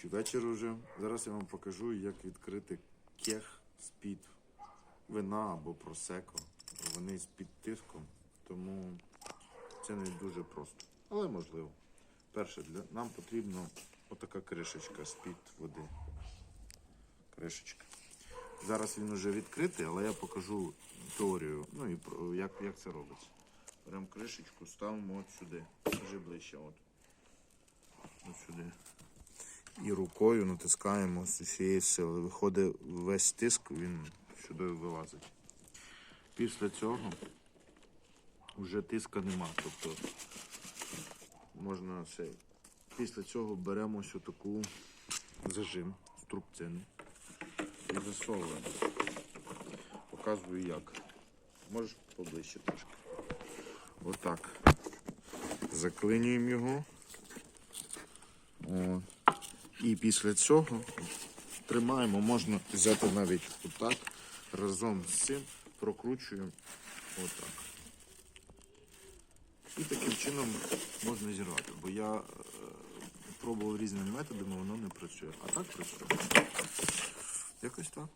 Чи вечір уже. Зараз я вам покажу, як відкрити кех з-під вина або просеко. Вони з-під тиском, тому це не дуже просто. Але можливо. Перше, для... нам потрібна отака кришечка з-під води. Кришечка. Зараз він вже відкритий, але я покажу теорію, ну і про як, як це робиться. Беремо кришечку, ставимо от сюди. Вже ближче. От. От сюди. І рукою натискаємо з усієї сили. Виходить весь тиск, він сюди вилазить. Після цього вже тиска нема. Тобто можна цей. Після цього беремо ось таку зажим з трубцини і засовуємо. Показую як. Можеш поближче трошки. Отак. Заклинюємо його. О. І після цього тримаємо, можна взяти навіть отак, разом з цим прокручуємо отак. І таким чином можна зірвати, бо я е, пробував різними методами, воно не працює. А так працює. Якось так.